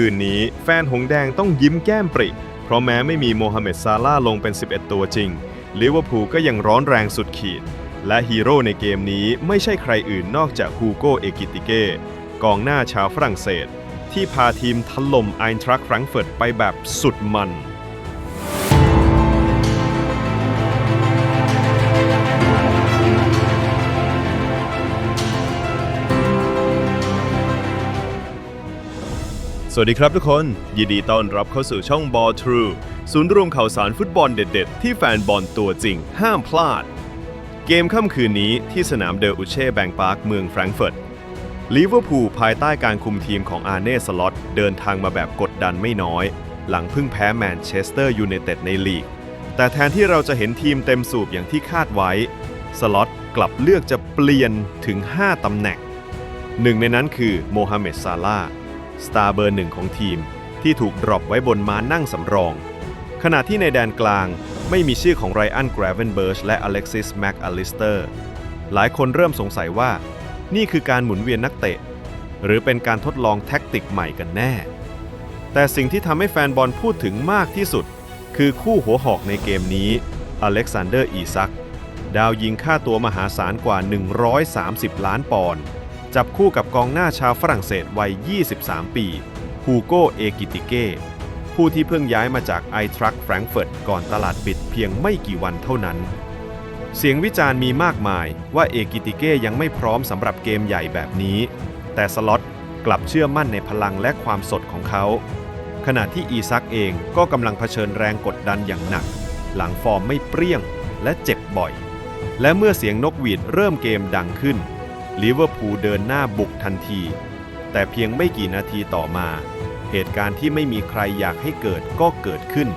คืนนี้แฟนหงแดงต้องยิ้มแก้มปริ เพราะแม้ไม่มีโมฮัมเหม็ดซาลาลงเป็น 11 ตัวจริงลิเวอร์พูลก็ยังร้อนแรงสุดขีด และฮีโร่ในเกมนี้ไม่ใช่ใครอื่นนอกจากฮูโกเอกิติเก้กองหน้าชาวฝรั่งเศส ที่พาทีมถล่มไอน์ทรัคแฟรงก์เฟิร์ตไปแบบสุดมัน สวัสดีครับทุกคน ยินดีต้อนรับเข้าสู่ช่อง Ball True ศูนย์รวมข่าวสารฟุตบอลเด็ด ๆ ที่แฟนบอลตัวจริง ห้ามพลาด เกมค่ำคืนนี้ที่สนามเดออุเช่แบงปาร์คเมืองแฟรงก์เฟิร์ตลิเวอร์พูลภายใต้การคุมทีมของอาร์เน่สล็อตเดินทางมาแบบกดดันไม่น้อย หลังเพิ่งแพ้แมนเชสเตอร์ยูไนเต็ดในลีก แต่แทนที่เราจะเห็นทีมเต็มสูบอย่างที่คาดไว้สล็อตกลับเลือกจะเปลี่ยนถึง 5ตำแหน่งหนึ่งในนั้นคือโมฮัมเหม็ดซาลาห์ สตาร์เบอร์หนึ่งของทีม ที่ถูกดรอปไว้บนม้านั่งสำรอง ขณะที่ในแดนกลางไม่มีชื่อของไรอันแกรเวนเบิร์ชและอเล็กซิสแม็กอลิสเตอร์หลายคนเริ่มสงสัยว่า นี่คือการหมุนเวียนนักเตะ หรือเป็นการทดลองแท็กติกใหม่กันแน่ แต่สิ่งที่ทำให้แฟนบอลพูดถึงมากที่สุด คือคู่หัวหอกในเกมนี้อเล็กซานเดอร์อีซักดาวยิงค่าตัวมหาศาลกว่า 130 ล้านปอนด์ จับคู่กับกองหน้าชาวฝรั่งเศสวัย 23 ปีฮูโกเอกิติเก้ผู้ที่เพิ่งย้ายมาจากไอทรัคแฟรงเฟิร์ตก่อนตลาดปิดเพียงไม่กี่วันเท่านั้น เสียงวิจารณ์มีมากมายว่าเอกิติเก้ยังไม่พร้อมสำหรับเกมใหญ่แบบนี้ แต่สล็อตกลับเชื่อมั่นในพลังและความสดของเขา ขณะที่อีซักเองก็กำลังเผชิญแรงกดดันอย่างหนัก หลังฟอร์มไม่เปรี้ยงและเจ็บบ่อย และเมื่อเสียงนกหวีดเริ่มเกมดังขึ้น ลิเวอร์พูลเดินหน้าบุกทันที แต่เพียงไม่กี่นาทีต่อมา เหตุการณ์ที่ไม่มีใครอยากให้เกิดก็เกิดขึ้น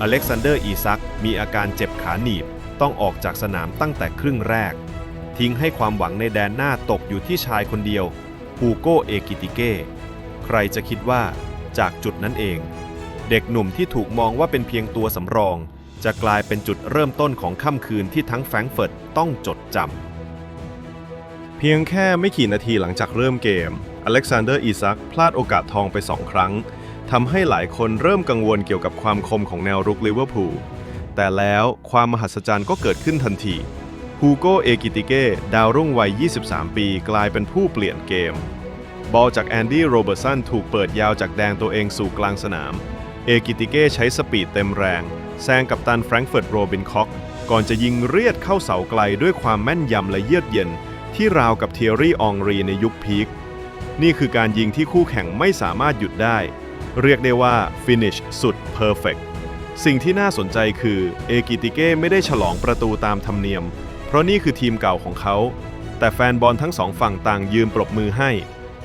อเล็กซานเดอร์อีซักมีอาการเจ็บขาหนีบ ต้องออกจากสนามตั้งแต่ครึ่งแรก ทิ้งให้ความหวังในแดนหน้าตกอยู่ที่ชายคนเดียวฮูโกเอกิติเก้ ใครจะคิดว่าจากจุดนั้นเอง เด็กหนุ่มที่ถูกมองว่าเป็นเพียงตัวสำรอง จะกลายเป็นจุดเริ่มต้นของค่ำคืนที่ทั้งแฟรงเฟิร์ตต้องจดจำ เพียงแค่ไม่กี่นาทีหลังจากเริ่มเกม อเล็กซานเดอร์อีซักพลาดโอกาสทองไปสองครั้งทำให้หลายคนเริ่มกังวลเกี่ยวกับความคมของแนวรุกลิเวอร์พูล แต่แล้วความมหัศจรรย์ก็เกิดขึ้นทันทีฮูโกเอกิติเก้ดาวรุ่งวัย 23 ปีกลายเป็นผู้เปลี่ยนเกม บอลจากแอนดี้โรเบอร์สันถูกเปิดยาวจากแดงตัวเองสู่กลางสนาม เอกิติเก้ใช้สปีดเต็มแรง แซงกับตันแฟรงก์เฟิร์ตโรบินคอกก่อนจะยิงเรียดเข้าเสาไกลด้วยความแม่นยำและเยือกเย็น ที่ราวกับเทียรี่อองรีในยุคพีค นี่คือการยิงที่คู่แข่งไม่สามารถหยุดได้ เรียกได้ว่าฟินิชสุดเพอร์เฟกสิ่งที่น่าสนใจคือเอกิติเก้ไม่ได้ฉลองประตูตามธรรมเนียม เพราะนี่คือทีมเก่าของเขา แต่แฟนบอลทั้งสองฝั่งต่างยืนปรบมือให้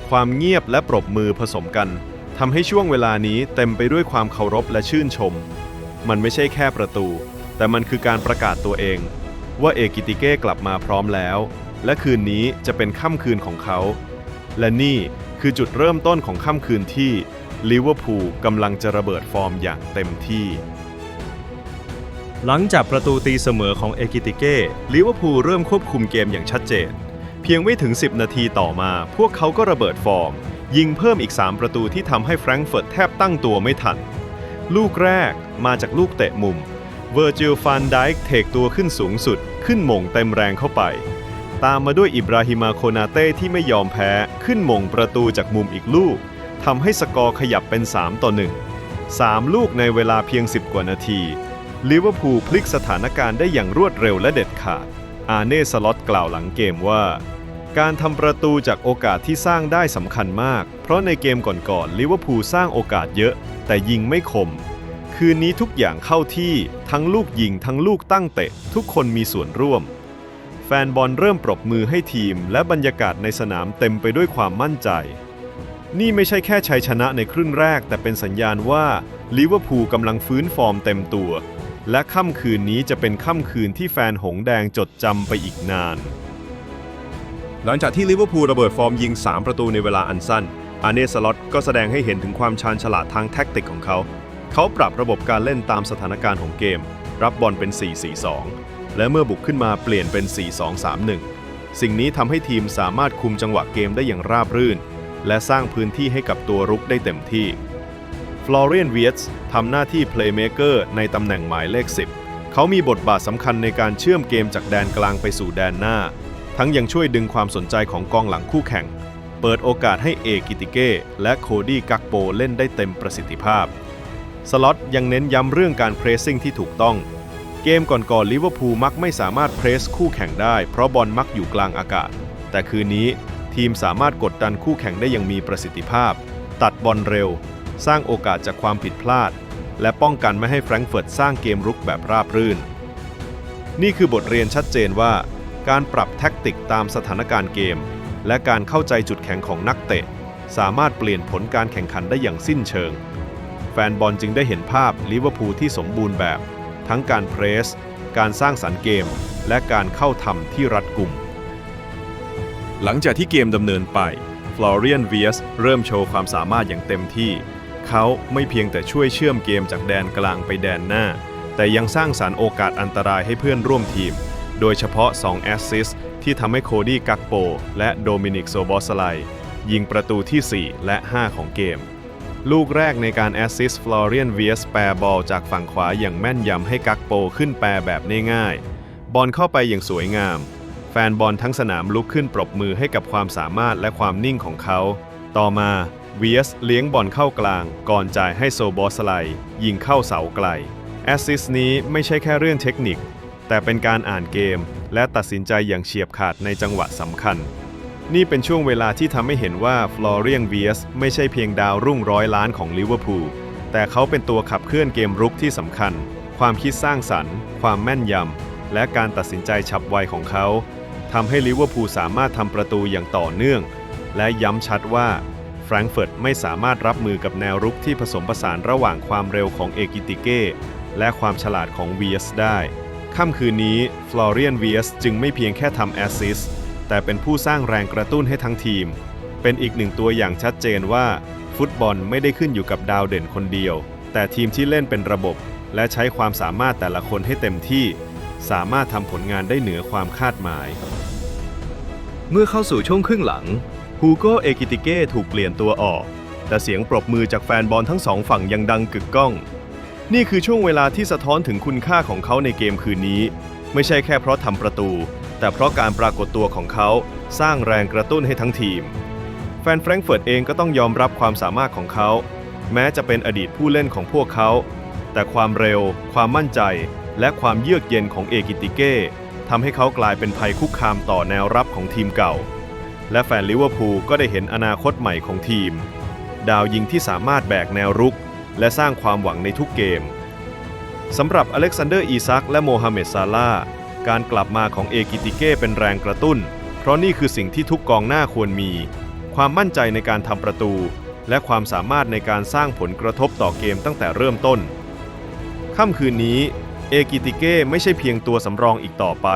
ความเงียบและปรบมือผสมกันทำให้ช่วงเวลานี้เต็มไปด้วยความเคารพและชื่นชม มันไม่ใช่แค่ประตู แต่มันคือการประกาศตัวเอง ว่าเอกิติเก้กลับมาพร้อมแล้ว และคืนนี้จะเป็นค่ำคืนของเขา และนี่คือจุดเริ่มต้นของค่ำคืนที่ลิเวอร์พูลกำลังจะระเบิดฟอร์มอย่างเต็มที่ หลังจากประตูตีเสมอของเอกิติเก้ลิเวอร์พูลเริ่มควบคุมเกมอย่างชัดเจน เพียงไม่ถึง 10 นาทีต่อมา พวกเขาก็ระเบิดฟอร์ม ยิงเพิ่มอีก 3 ประตูที่ทำให้แฟรงก์เฟิร์ตแทบตั้งตัวไม่ทัน ลูกแรกมาจากลูกเตะมุมเวอร์จิลฟันไดค์เทกตัวขึ้นสูงสุด ขึ้นหม่งเต็มแรงเข้าไป ตามมาด้วยอิบราฮิมาโคนาเต้ที่ไม่ยอมแพ้ขึ้นมงประตูจากมุมอีกลูกทำให้สกอร์ขยับเป็น 3 ต่อ 1 3 ลูกในเวลาเพียง 10 กว่านาทีลิเวอร์พูลพลิกสถานการณ์ได้อย่างรวดเร็วและเด็ดขาด อาเน่สล็อตกล่าวหลังเกมว่า การทำประตูจากโอกาสที่สร้างได้สำคัญมาก เพราะในเกมก่อนๆลิเวอร์พูลสร้างโอกาสเยอะ แต่ยิงไม่คม คืนนี้ทุกอย่างเข้าที่ทั้งลูกยิงทั้งลูกตั้งเตะ ทุกคนมีส่วนร่วม แฟนบอลเริ่มปรบมือให้ทีม และบรรยากาศในสนามเต็มไปด้วยความมั่นใจ นี่ไม่ใช่แค่ชัยชนะในครึ่งแรก แต่เป็นสัญญาณว่าลิเวอร์พูลกำลังฟื้นฟอร์มเต็มตัว และค่ำคืนนี้จะเป็นค่ำคืนที่แฟนหงแดงจดจำไปอีกนาน หลังจากที่ลิเวอร์พูลระเบิดฟอร์มยิง 3 ประตูในเวลาอันสั้น อาเนสล็อตก็แสดงให้เห็นถึงความชาญฉลาดทางแท็กติกของเขา เขาปรับระบบการเล่นตามสถานการณ์ของเกม รับบอลเป็น 4-4-2 และเมื่อบุกขึ้นมาเปลี่ยนเป็น 4-2-3-1 สิ่งนี้ทำให้ทีมสามารถคุมจังหวะเกมได้อย่างราบรื่น และสร้างพื้นที่ให้กับตัวรุกได้เต็มที่ฟลอเรียนเวียสทำหน้าที่เพลย์เมเกอร์ในตำแหน่งหมายเลข 10 เขามีบทบาทสำคัญในการเชื่อมเกมจากแดนกลางไปสู่แดนหน้า ทั้งยังช่วยดึงความสนใจของกองหลังคู่แข่ง เปิดโอกาสให้เอกิติเก้และโคดี้กักโปเล่นได้เต็มประสิทธิภาพ สล็อตยังเน้นย้ำเรื่องการเพรสซิ่งที่ถูกต้อง เกมก่อนๆลิเวอร์พูลมักไม่สามารถเพรสคู่แข่งได้ เพราะบอลมักอยู่กลางอากาศ แต่คืนนี้ทีมสามารถกดดันคู่แข่งได้อย่างมีประสิทธิภาพ ตัดบอลเร็ว สร้างโอกาสจากความผิดพลาด และป้องกันไม่ให้แฟรงก์เฟิร์ตสร้างเกมรุกแบบราบรื่น นี่คือบทเรียนชัดเจนว่า การปรับแท็กติกตามสถานการณ์เกม และการเข้าใจจุดแข็งของนักเตะ สามารถเปลี่ยนผลการแข่งขันได้อย่างสิ้นเชิง แฟนบอลจึงได้เห็นภาพลิเวอร์พูลที่สมบูรณ์แบบ ทั้งการเพรส การสร้างสรรค์เกม และการเข้าทำที่รัดกุม หลังจากที่เกมดำเนินไปฟลอเรียนเวียสเริ่มโชว์ความสามารถอย่างเต็มที่ เขาไม่เพียงแต่ช่วยเชื่อมเกมจากแดนกลางไปแดนหน้า แต่ยังสร้างสารรค์โอกาสอันตรายให้เพื่อนร่วมทีม โดยเฉพาะ 2 แอสซิสที่ทำให้โคดี้กักโป และโดมินิกโซบอสไลยิงประตูที่ 4 และ 5 ของเกม ลูกแรกในการแอสซิสต์ฟลอเรียนเวียสแปรบอลจากฝั่งขวาอย่างแม่นยำให้กักโปขึ้นแปรแบบง่ายๆ บอลเข้าไปอย่างสวยงาม แฟนบอลทั้งสนามลุกขึ้นปรบมือให้กับความสามารถและความนิ่งของเขา ต่อมาเวียสเลี้ยงบอลเข้ากลาง ก่อนจ่ายให้โซบอสไลยิงเข้าเสาไกลแอสซิสต์นี้ไม่ใช่แค่เรื่องเทคนิค แต่เป็นการอ่านเกม และตัดสินใจอย่างเฉียบขาดในจังหวะสำคัญ นี่เป็นช่วงเวลาที่ทำให้เห็นว่าฟลอเรียนเวียสไม่ใช่เพียงดาวรุ่งร้อยล้านของลิเวอร์พูลแต่เขาเป็นตัวขับเคลื่อนเกมรุกที่สำคัญ ความคิดสร้างสรรค์ ความแม่นยำ และการตัดสินใจฉับไวของเขาทำให้ลิเวอร์พูลสามารถทำประตูอย่างต่อเนื่อง และย้ำชัดว่าแฟรงก์เฟิร์ตไม่สามารถรับมือกับแนวรุกที่ผสมผสานระหว่างความเร็วของเอกิติเก้และความฉลาดของเวียสได้ ค่ำคืนนี้ฟลอเรียนเวียสจึงไม่เพียงแค่ทำแอสซิสต์ แต่เป็นผู้สร้างแรงกระตุ้นให้ทั้งทีม เป็นอีกหนึ่งตัวอย่างชัดเจนว่า ฟุตบอลไม่ได้ขึ้นอยู่กับดาวเด่นคนเดียว แต่ทีมที่เล่นเป็นระบบ และใช้ความสามารถแต่ละคนให้เต็มที่ สามารถทำผลงานได้เหนือความคาดหมาย เมื่อเข้าสู่ช่วงครึ่งหลังฮูโกเอกิติเก้ถูกเปลี่ยนตัวออก แต่เสียงปรบมือจากแฟนบอลทั้งสองฝั่งยังดังกึกก้อง นี่คือช่วงเวลาที่สะท้อนถึงคุณค่าของเขาในเกมคืนนี้ ไม่ใช่แค่เพราะทำประตู แต่เพราะการปรากฏตัวของเขาสร้างแรงกระตุ้นให้ทั้งทีม แฟนแฟรงก์เฟิร์ตเองก็ต้องยอมรับความสามารถของเขา แม้จะเป็นอดีตผู้เล่นของพวกเขา แต่ความเร็ว ความมั่นใจ และความเยือกเย็นของเอกิติเก้ทำให้เขากลายเป็นภัยคุกคามต่อแนวรับของทีมเก่า และแฟนลิเวอร์พูลก็ได้เห็นอนาคตใหม่ของทีม ดาวยิงที่สามารถแบกแนวรุก และสร้างความหวังในทุกเกมสำหรับอเล็กซานเดอร์อีซักและโมฮัมเหม็ดซาลา การกลับมาของเอกิติเก้เป็นแรงกระตุ้น เพราะนี่คือสิ่งที่ทุกกองหน้าควรมี ความมั่นใจในการทำประตู และความสามารถในการสร้างผลกระทบต่อเกมตั้งแต่เริ่มต้น ค่ำคืนนี้ เอกิติเก้ไม่ใช่เพียงตัวสำรองอีกต่อไป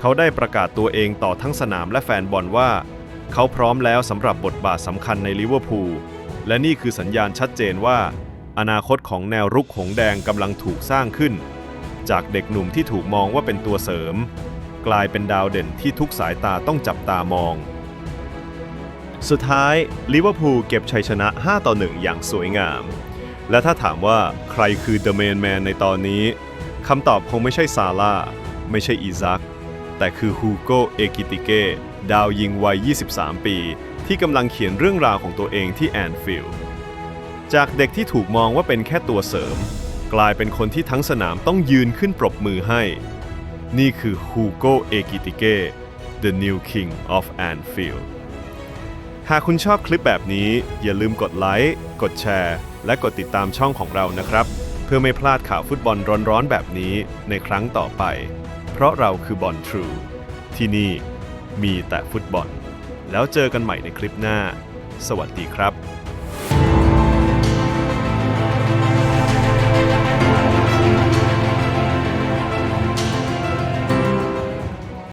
เขาได้ประกาศตัวเองต่อทั้งสนามและแฟนบอลว่า เขาพร้อมแล้วสำหรับบทบาทสำคัญในลิเวอร์พูล และนี่คือสัญญาณชัดเจนว่า อนาคตของแนวรุกหงแดงกำลังถูกสร้างขึ้น จากเด็กหนุ่มที่ถูกมองว่าเป็นตัวเสริม กลายเป็นดาวเด่นที่ทุกสายตาต้องจับตามอง สุดท้ายลิเวอร์พูลเก็บชัยชนะ 5 ต่อ 1 อย่างสวยงาม และถ้าถามว่าใครคือเดอะเมนแมนในตอนนี้คำตอบคงไม่ใช่ซาร่าไม่ใช่อีซัก แต่คือฮูโกเอกิติเกดาวยิงวัย 23 ปี ที่กำลังเขียนเรื่องราวของตัวเองที่แอนฟิลด์จากเด็กที่ถูกมองว่าเป็นแค่ตัวเสริม กลายเป็นคนที่ทั้งสนามต้องยืนขึ้นปรบมือให้ นี่คือฮูโกเอกิติเก้ The New King of Anfield หากคุณชอบคลิปแบบนี้ อย่าลืมกดไลค์ กดแชร์ และกดติดตามช่องของเรานะครับ เพื่อไม่พลาดข่าวฟุตบอลร้อนๆ แบบนี้ในครั้งต่อไป เพราะเราคือบอลทรู ที่นี่มีแต่ฟุตบอล แล้วเจอกันใหม่ในคลิปหน้า สวัสดีครับ